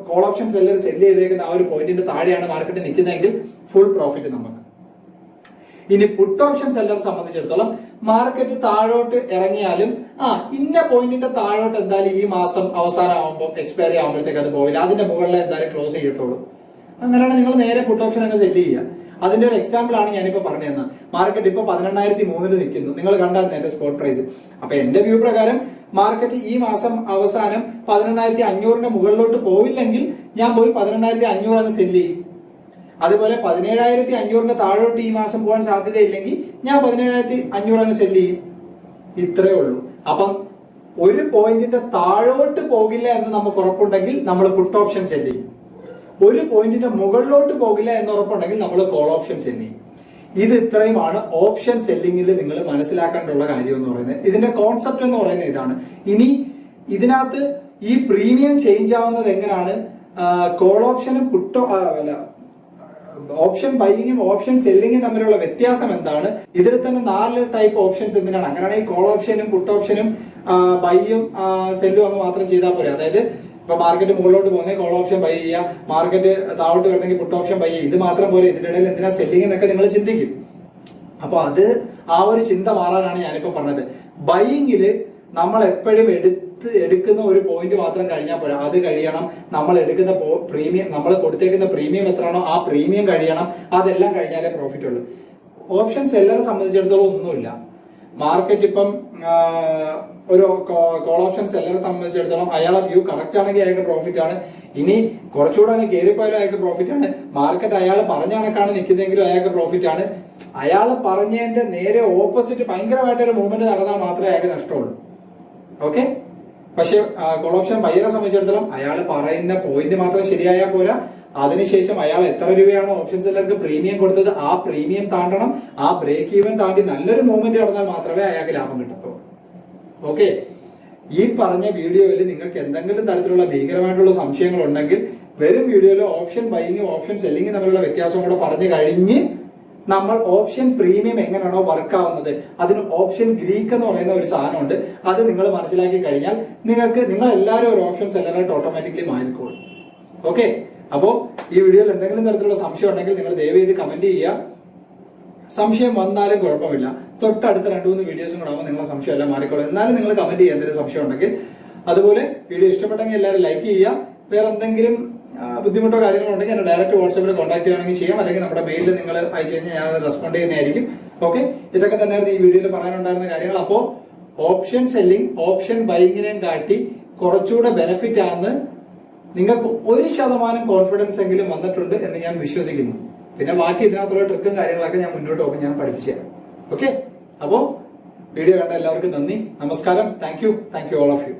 കോൾ ഓപ്ഷൻ സെല്ലർ സെല്ല് ചെയ്തേക്കുന്ന ആ ഒരു പോയിന്റിന്റെ താഴെയാണ് മാർക്കറ്റ് നിൽക്കുന്നതെങ്കിൽ ഫുൾ പ്രോഫിറ്റ് നമുക്ക്. ഇനി പുട്ട് ഓപ്ഷൻ സെല്ലർ സംബന്ധിച്ചിടത്തോളം മാർക്കറ്റ് താഴോട്ട് ഇറങ്ങിയാലും ആ ഇന്ന പോയിന്റിന്റെ താഴോട്ട് എന്തായാലും ഈ മാസം അവസാനം എക്സ്പയർ എക്സ്പയറി ആകുമ്പോഴത്തേക്ക് അത് പോവില്ല. അതിന്റെ മുകളിൽ എന്തായാലും ക്ലോസ് ചെയ്യത്തുള്ളൂ. അങ്ങനെയാണ് നിങ്ങൾ നേരെ പുട്ട് ഓപ്ഷൻ അങ്ങ് സെല്ല് ചെയ്യുക. അതിന്റെ ഒരു എക്സാമ്പിൾ ആണ് ഞാനിപ്പോ പറഞ്ഞു തന്നത് മാർക്കറ്റ് ഇപ്പൊ പതിനെണ്ണായിരത്തി മൂന്നിൽ നിൽക്കുന്നു. നിങ്ങൾ കണ്ടായിരുന്നു എന്റെ സ്പോട്ട് പ്രൈസ് അപ്പൊ എന്റെ വ്യൂ പ്രകാരം മാർക്കറ്റ് ഈ മാസം അവസാനം പതിനെണ്ണായിരത്തി അഞ്ഞൂറിന്റെ മുകളിലോട്ട് പോവില്ലെങ്കിൽ ഞാൻ പോയി പതിനെണ്ണായിരത്തി അങ്ങ് സെല്ല് ചെയ്യും. അതുപോലെ പതിനേഴായിരത്തി അഞ്ഞൂറിന്റെ താഴോട്ട് ഈ മാസം പോകാൻ സാധ്യതയില്ലെങ്കിൽ ഞാൻ പതിനേഴായിരത്തി അഞ്ഞൂറാണ് സെല്ല് ചെയ്യും. ഇത്രയേ ഉള്ളൂ. അപ്പം ഒരു പോയിന്റിന്റെ താഴോട്ട് പോകില്ല എന്ന് നമുക്ക് ഉറപ്പുണ്ടെങ്കിൽ നമ്മൾ പുട്ട് ഓപ്ഷൻ സെല്ല് ചെയ്യും. ഒരു പോയിന്റിന്റെ മുകളിലോട്ട് പോകില്ല എന്ന് ഉറപ്പുണ്ടെങ്കിൽ നമ്മൾ കോൾ ഓപ്ഷൻ സെല്ല് ചെയ്യും. ഇത് ഇത്രയുമാണ് ഓപ്ഷൻ സെല്ലിങ്ങിൽ നിങ്ങൾ മനസ്സിലാക്കേണ്ടുള്ള കാര്യം എന്ന് പറയുന്നത്. ഇതിന്റെ കോൺസെപ്റ്റ് എന്ന് പറയുന്നത് ഇതാണ്. ഇനി ഇതിനകത്ത് ഈ പ്രീമിയം ചേഞ്ച് ആവുന്നത് എങ്ങനെയാണ്? കോൾ ഓപ്ഷനും പുട്ടോ അല്ല ഓപ്ഷൻ ബൈയിങ്ങും ഓപ്ഷൻ സെല്ലിങ്ങും തമ്മിലുള്ള വ്യത്യാസം എന്താണ്? ഇതിൽ തന്നെ നാല് ടൈപ്പ് ഓപ്ഷൻസ് എന്തിനാണ്? അങ്ങനെയാണെങ്കിൽ കോൾ ഓപ്ഷനും പുട്ട് ഓപ്ഷനും ബൈയും സെല്ലും അങ്ങ് മാത്രം ചെയ്താൽ പോരെ. അതായത് ഇപ്പൊ മാർക്കറ്റ് മുകളിലോട്ട് പോകുന്നത് കോൾ ഓപ്ഷൻ ബൈ ചെയ്യുക. മാർക്കറ്റ് താഴോട്ട് വരുന്നെങ്കിൽ പുട്ട് ഓപ്ഷൻ ബൈ ചെയ്യുക. ഇത് മാത്രം പോലെ ഇതിന്റെ ഇടയിൽ എന്തിനാ സെല്ലിംഗ് എന്നൊക്കെ നിങ്ങൾ ചിന്തിക്കും. അപ്പൊ അത് ആ ഒരു ചിന്ത മാറാനാണ് ഞാനിപ്പോ പറഞ്ഞത്. ബൈയിങ്ങിൽ നമ്മൾ എപ്പോഴും എടുത്ത് എടുക്കുന്ന ഒരു പോയിന്റ് മാത്രം കഴിഞ്ഞാൽ പോരാ. അത് കഴിയണം. നമ്മൾ എടുക്കുന്ന പ്രീമിയം നമ്മൾ കൊടുത്തേക്കുന്ന പ്രീമിയം എത്രയാണോ ആ പ്രീമിയം കഴിയണം. അതെല്ലാം കഴിഞ്ഞാലേ പ്രോഫിറ്റ് ഉള്ളൂ. ഓപ്ഷൻ സെല്ലറെ സംബന്ധിച്ചിടത്തോളം ഒന്നുമില്ല. മാർക്കറ്റ് ഇപ്പം ഒരു കോൾ ഓപ്ഷൻ സെല്ലറെ സംബന്ധിച്ചിടത്തോളം അയാളെ വ്യൂ കറക്റ്റ് ആണെങ്കിൽ അയാൾക്ക് പ്രോഫിറ്റ് ആണ്. ഇനി കുറച്ചുകൂടെ അങ്ങ് കയറിപ്പോയാലും അയാൾക്ക് പ്രോഫിറ്റ് ആണ്. മാർക്കറ്റ് അയാൾ പറഞ്ഞ കണക്കാണ് നിൽക്കുന്നതെങ്കിലും അയാൾക്ക് പ്രോഫിറ്റ് ആണ്. അയാൾ പറഞ്ഞതിന്റെ നേരെ ഓപ്പോസിറ്റ് ഭയങ്കരമായിട്ടൊരു മൂവ്മെന്റ് നടന്നാൽ മാത്രമേ അയാൾക്ക് നഷ്ടമുള്ളൂ. ഓക്കെ പക്ഷെ കോൾ ഓപ്ഷൻ ബയ്യറെ സംബന്ധിച്ചിടത്തോളം അയാൾ പറയുന്ന പോയിന്റ് മാത്രം ശരിയായാൽ പോരാ. അതിനുശേഷം അയാൾ എത്ര രൂപയാണോ ഓപ്ഷൻ സെല്ലർക്ക് പ്രീമിയം കൊടുത്തത് ആ പ്രീമിയം താണ്ടണം. ആ ബ്രേക്ക് ഈവൻ താണ്ടി നല്ലൊരു മൂവ്മെന്റ് നടന്നാൽ മാത്രമേ അയാൾക്ക് ലാഭം കിട്ടത്തുള്ളൂ. ഓക്കെ ഈ പറഞ്ഞ വീഡിയോയിൽ നിങ്ങൾക്ക് എന്തെങ്കിലും തരത്തിലുള്ള ഭീകരമായിട്ടുള്ള സംശയങ്ങൾ ഉണ്ടെങ്കിൽ വരും വീഡിയോയിൽ ഓപ്ഷൻ ബൈയിങ്ങും ഓപ്ഷൻ സെല്ലിങ്ങും തമ്മിലുള്ള വ്യത്യാസം കൂടെ പറഞ്ഞു കഴിഞ്ഞ് നമ്മൾ ഓപ്ഷൻ പ്രീമിയം എങ്ങനെയാണോ വർക്ക് ആവുന്നത്? അതിന് ഓപ്ഷൻ ഗ്രീക്ക് എന്ന് പറയുന്ന ഒരു സാധനമുണ്ട്. അത് നിങ്ങൾ മനസ്സിലാക്കി കഴിഞ്ഞാൽ നിങ്ങൾക്ക് നിങ്ങൾ എല്ലാവരും ഒരു ഓപ്ഷൻ സെല്ലറായിട്ട് ഓട്ടോമാറ്റിക്കലി മാറിക്കോളും. ഓക്കെ അപ്പോൾ ഈ വീഡിയോയിൽ എന്തെങ്കിലും തരത്തിലുള്ള സംശയം ഉണ്ടെങ്കിൽ നിങ്ങൾ ദയവ് ചെയ്ത് കമന്റ് ചെയ്യുക. സംശയം വന്നാലും കുഴപ്പമില്ല. തൊട്ടടുത്ത രണ്ട് മൂന്ന് വീഡിയോസും കൂടെ ആകുമ്പോൾ നിങ്ങളെ സംശയം എല്ലാം മാറിക്കോളും. എന്നാലും നിങ്ങൾ കമന്റ് ചെയ്യാൻ എന്തെങ്കിലും സംശയം ഉണ്ടെങ്കിൽ അതുപോലെ വീഡിയോ ഇഷ്ടപ്പെട്ടെങ്കിൽ എല്ലാവരും ലൈക്ക് ചെയ്യുക. വേറെ എന്തെങ്കിലും ബുദ്ധിമുട്ടോ കാര്യങ്ങളോ ഉണ്ടെങ്കിൽ എന്നെ ഡയറക്റ്റ് വാട്സാപ്പിൽ കോൺടാക്ട് ചെയ്യുകയാണെങ്കിൽ ചെയ്യാം. അല്ലെങ്കിൽ നമ്മുടെ മെയിലിൽ നിങ്ങൾ അയച്ചു കഴിഞ്ഞാൽ ഞാൻ റെസ്പോണ്ട് ചെയ്യുന്നതായിരിക്കും. ഓക്കെ ഇതൊക്കെ തന്നെയായിരുന്നു ഈ വീഡിയോയിൽ പറയാനുണ്ടായിരുന്ന കാര്യങ്ങൾ. അപ്പോൾ ഓപ്ഷൻ സെല്ലിംഗ് ഓപ്ഷൻ ബൈങ്ങിനെയും കാട്ടി കുറച്ചുകൂടെ ബെനിഫിറ്റ് ആണെന്ന് നിങ്ങൾക്ക് ഒരു ശതമാനം കോൺഫിഡൻസ് എങ്കിലും വന്നിട്ടുണ്ട് എന്ന് ഞാൻ വിശ്വസിക്കുന്നു. പിന്നെ ബാക്കി ഇതിനകത്തുള്ള ട്രിക്കും കാര്യങ്ങളൊക്കെ ഞാൻ മുന്നോട്ട് പോകുമ്പോൾ ഞാൻ പഠിപ്പിച്ചു തരാം. ഓക്കെ അപ്പോൾ വീഡിയോ കണ്ട എല്ലാവർക്കും നന്ദി. നമസ്കാരം. Thank you thank you all of you